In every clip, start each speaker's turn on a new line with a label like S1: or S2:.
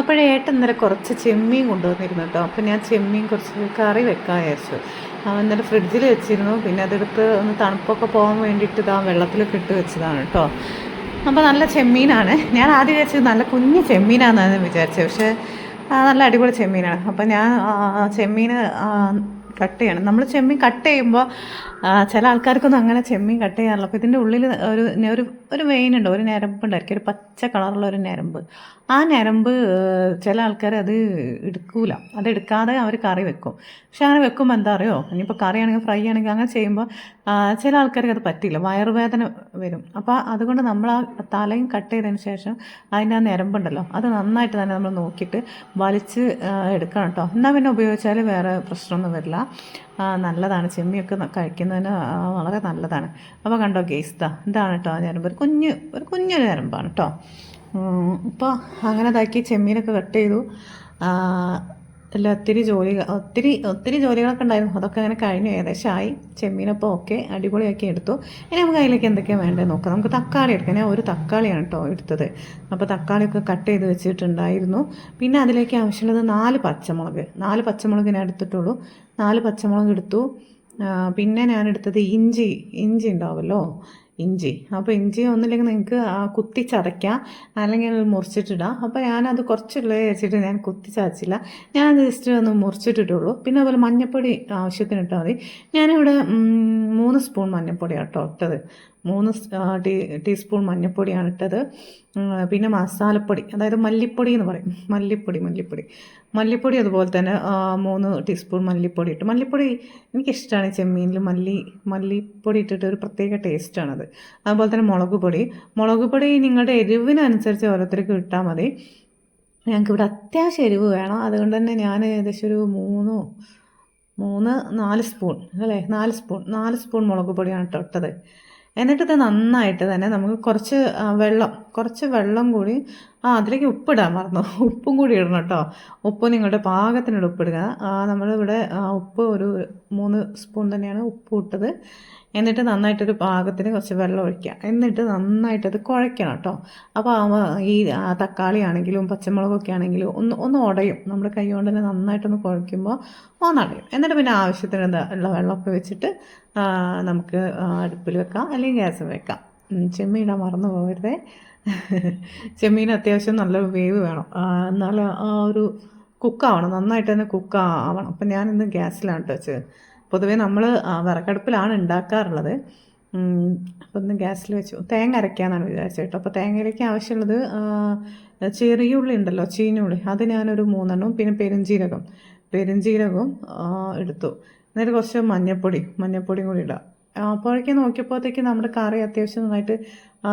S1: അപ്പോഴേ ഏട്ടൻ ഇന്നലെ കുറച്ച് ചെമ്മീൻ കൊണ്ടുവന്നിരുന്നു കേട്ടോ. അപ്പോൾ ഞാൻ ചെമ്മീൻ കുറച്ച് കറി വെക്കാൻ വിചാരിച്ചു. ഇന്നലെ ഫ്രിഡ്ജിൽ വെച്ചിരുന്നു. പിന്നെ അതെടുത്ത് ഒന്ന് തണുപ്പൊക്കെ പോകാൻ വേണ്ടിയിട്ട് ഇതാ വെള്ളത്തിലൊക്കെ ഇട്ട് വെച്ചതാണ് കേട്ടോ. അപ്പോൾ നല്ല ചെമ്മീനാണ്. ഞാൻ ആദ്യം വിചാരിച്ചത് നല്ല കുഞ്ഞ് ചെമ്മീനാണെന്നാണ് വിചാരിച്ചത്. പക്ഷേ നല്ല അടിപൊളി ചെമ്മീനാണ്. അപ്പോൾ ഞാൻ ചെമ്മീന് കട്ട് ചെയ്യണം. നമ്മൾ ചെമ്മീൻ കട്ട് ചെയ്യുമ്പോൾ ചില ആൾക്കാർക്കൊന്നും അങ്ങനെ ചെമ്മീൻ കട്ട് ചെയ്യാറില്ല. അപ്പോൾ ഇതിന്റെ ഉള്ളിൽ ഒരു ഒരു ഒരു വെയിൻ ഉണ്ട് ഒരു ഞരമ്പ് ഉണ്ടായിരിക്കും ഒരു പച്ച കളറുള്ള ഒരു ഞരമ്പ്. ആ ഞരമ്പ് ചില ആൾക്കാർ അത് എടുക്കൂല. അത് എടുക്കാതെ അവർ കറി വെക്കും. പക്ഷെ അങ്ങനെ വെക്കുമ്പോൾ എന്താ അറിയോ? ഇനിയിപ്പോൾ കറി ആണെങ്കിൽ ഫ്രൈ ആണെങ്കിൽ അങ്ങനെ ചെയ്യുമ്പോൾ ചില ആൾക്കാർക്ക് അത് പറ്റില്ല. വയറുവേദന വരും. അപ്പോൾ അതുകൊണ്ട് നമ്മൾ ആ തലയും കട്ട് ചെയ്തതിന് ശേഷം അതിന്റെ ആ ഞരമ്പുണ്ടല്ലോ അത് നന്നായിട്ട് തന്നെ നമ്മൾ നോക്കിയിട്ട് വലിച്ച് എടുക്കണം കേട്ടോ എന്നാൽ പിന്നെ ഉപയോഗിച്ചാൽ വേറെ പ്രശ്നമൊന്നും വരില്ല. നല്ലതാണ്. ചെമ്മിയൊക്കെ കഴിക്കുന്നതിന് വളരെ നല്ലതാണ്. അപ്പോൾ കണ്ടോ ഗേസ് എന്താണ് കേട്ടോ ഞരമ്പ്. കുഞ്ഞ് ഒരു കുഞ്ഞൊരു ഞരമ്പാണ് കേട്ടോ ഇപ്പോൾ അങ്ങനെ ഇതാക്കി ചെമ്മീനൊക്കെ കട്ട് ചെയ്തു. അല്ല ഒത്തിരി ജോലി ഒത്തിരി ഒത്തിരി ജോലികളൊക്കെ ഉണ്ടായിരുന്നു. അതൊക്കെ അങ്ങനെ കഴിഞ്ഞു. ഏകദേശം ആയി. ചെമ്മീനപ്പോൾ ഓക്കെ. അടിപൊളിയാക്കി എടുത്തു. ഇനി നമുക്ക് അതിലേക്ക് എന്തൊക്കെയാണ് വേണ്ടത് നോക്കാം. നമുക്ക് തക്കാളി എടുക്കാം. ഞാൻ ഒരു തക്കാളിയാണ് കേട്ടോ എടുത്തത്. അപ്പോൾ തക്കാളിയൊക്കെ കട്ട് ചെയ്ത് വെച്ചിട്ടുണ്ടായിരുന്നു. പിന്നെ അതിലേക്ക് ആവശ്യമുള്ളത് നാല് പച്ചമുളക്. നാല് പച്ചമുളക് ഞാൻ എടുത്തിട്ടുള്ളൂ. നാല് പച്ചമുളക് എടുത്തു. പിന്നെ ഞാൻ എടുത്തത് ഇഞ്ചി ഇഞ്ചി ഉണ്ടാവുമല്ലോ ഇഞ്ചി. അപ്പോൾ ഇഞ്ചി ഒന്നില്ലെങ്കിൽ നിങ്ങൾക്ക് കുത്തി ചതയ്ക്കാം. അല്ലെങ്കിൽ മുറിച്ചിട്ടിടാം. അപ്പോൾ ഞാനത് കുറച്ചുള്ളത് വെച്ചിട്ട് ഞാൻ കുത്തി ചതച്ചില്ല. ഞാൻ ജസ്റ്റ് ഒന്ന് മുറിച്ചിട്ടിട്ടുള്ളൂ. പിന്നെ അതുപോലെ മഞ്ഞൾപ്പൊടി ആവശ്യത്തിന് ഇട്ടാൽ മതി. ഞാനിവിടെ മൂന്ന് സ്പൂൺ മഞ്ഞൾപ്പൊടിയാണ് കേട്ടോ ഇട്ടത്. മൂന്ന് ടീ ടീസ്പൂൺ മഞ്ഞൾപ്പൊടിയാണ് ഇട്ടത്. പിന്നെ മസാലപ്പൊടി. അതായത് മല്ലിപ്പൊടി എന്ന് പറയും. മല്ലിപ്പൊടി മല്ലിപ്പൊടി. മല്ലിപ്പൊടി അതുപോലെ തന്നെ മൂന്ന് ടീസ്പൂൺ മല്ലിപ്പൊടി ഇട്ട്. മല്ലിപ്പൊടി എനിക്കിഷ്ടമാണ് ചെമ്മീനിൽ മല്ലി മല്ലിപ്പൊടി ഇട്ടിട്ട് ഒരു പ്രത്യേക ടേസ്റ്റാണത് അതുപോലെ തന്നെ മുളക് പൊടി. മുളക് പൊടി നിങ്ങളുടെ എരിവിനനുസരിച്ച് ഓരോരുത്തർക്ക് ഇട്ടാൽ മതി. ഞങ്ങൾക്ക് ഇവിടെ അത്യാവശ്യം എരിവ് വേണം. അതുകൊണ്ട് തന്നെ ഞാൻ ഏകദേശം ഒരു മൂന്നോ മൂന്ന് നാല് സ്പൂൺ അല്ലേ? നാല് സ്പൂൺ നാല് സ്പൂൺ മുളക് പൊടിയാണ് കേട്ടോ ഇട്ടത്. എന്നിട്ട് ഇത് നന്നായിട്ട് തന്നെ നമുക്ക് കുറച്ച് വെള്ളം കുറച്ച് വെള്ളം കൂടി ആ അതിലേക്ക് ഉപ്പിടാൻ മറന്നു. ഉപ്പും കൂടി ഇടണം കേട്ടോ. ഉപ്പ് നിങ്ങളുടെ പാകത്തിനുള്ള ഉപ്പിടുക നമ്മളിവിടെ ഉപ്പ് ഒരു മൂന്ന് സ്പൂൺ തന്നെയാണ് ഉപ്പ് ഇട്ടത്. എന്നിട്ട് നന്നായിട്ടൊരു പാകത്തിന് കുറച്ച് വെള്ളം ഒഴിക്കുക. എന്നിട്ട് നന്നായിട്ടത് കുഴയ്ക്കണം കേട്ടോ. അപ്പോൾ ആ ഈ തക്കാളി ആണെങ്കിലും പച്ചമുളകൊക്കെ ആണെങ്കിലും ഒന്ന് ഒന്ന് ഉടയും. നമ്മുടെ കൈ കൊണ്ട് തന്നെ നന്നായിട്ടൊന്ന് കുഴയ്ക്കുമ്പോൾ ഒന്നടയും. എന്നിട്ട് പിന്നെ ആവശ്യത്തിന് ഉള്ള വെള്ളമൊക്കെ വെച്ചിട്ട് നമുക്ക് അടുപ്പിൽ വെക്കാം അല്ലെങ്കിൽ ഗ്യാസ് വെക്കാം. ചെമ്മീടാൻ മറന്നു പോകരുതേ. ചെമ്മീൻ അത്യാവശ്യം നല്ല വേവ് വേണം. എന്നാൽ ആ ഒരു കുക്കാവണം. നന്നായിട്ട് തന്നെ കുക്കാവണം. അപ്പം ഞാനിന്ന് ഗ്യാസിലാണ് കേട്ടോ വെച്ചത്. പൊതുവേ നമ്മൾ വിറകടുപ്പിലാണ് ഉണ്ടാക്കാറുള്ളത്. അപ്പോൾ അപ്പം ഒന്ന് ഗ്യാസിൽ വെച്ചു. തേങ്ങ അരയ്ക്കാന്നാണ് വിചാരിച്ചത് കേട്ടോ. അപ്പോൾ തേങ്ങയിലേക്ക് ആവശ്യമുള്ളത് ചെറിയ ഉള്ളി ഉണ്ടല്ലോ ചീനുള്ളി അത് ഞാനൊരു മൂന്നെണ്ണവും പിന്നെ പെരുംജീരകം. പെരുംജീരകവും എടുത്തു. എന്നിട്ട് കുറച്ച് മഞ്ഞൾപ്പൊടി മഞ്ഞൾപ്പൊടിയും കൂടി ഇടാം. അപ്പോഴേക്കും നോക്കിയപ്പോഴത്തേക്ക് നമ്മുടെ കറി അത്യാവശ്യം നന്നായിട്ട്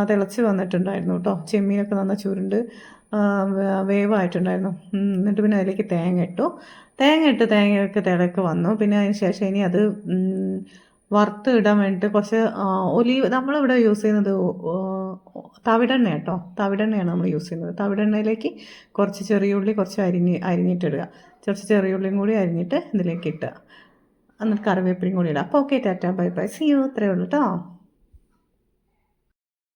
S1: തിളച്ച് വന്നിട്ടുണ്ടായിരുന്നു കേട്ടോ. ചെമ്മീനൊക്കെ നന്ന ചുരുണ്ട് വേവായിട്ടുണ്ടായിരുന്നു. എന്നിട്ട് പിന്നെ അതിലേക്ക് തേങ്ങ ഇട്ടു. തേങ്ങ ഇട്ട് തേങ്ങയൊക്കെ തിളക്ക് വന്നു. പിന്നെ അതിന് ശേഷം ഇനി അത് വറുത്ത് ഇടാൻ വേണ്ടിയിട്ട് കുറച്ച് ഒലീവ് നമ്മളിവിടെ യൂസ് ചെയ്യുന്നത് തവിടെണ്ണ കേട്ടോ. തവിടെണ്ണയാണ് നമ്മൾ യൂസ് ചെയ്യുന്നത്. തവിടെണ്ണയിലേക്ക് കുറച്ച് ചെറിയ ഉള്ളി കുറച്ച് അരിഞ്ഞ് അരിഞ്ഞിട്ടിടുക. കുറച്ച് ചെറിയ ഉള്ളിയും കൂടി അരിഞ്ഞിട്ട് ഇതിലേക്ക് ഇട്ടുക. എന്നിട്ട് കറിവേപ്പിലയും കൂടി ഇടാം. അപ്പോൾ okay tata bye bye see you ഇത്രയേ ഉള്ളൂ കേട്ടോ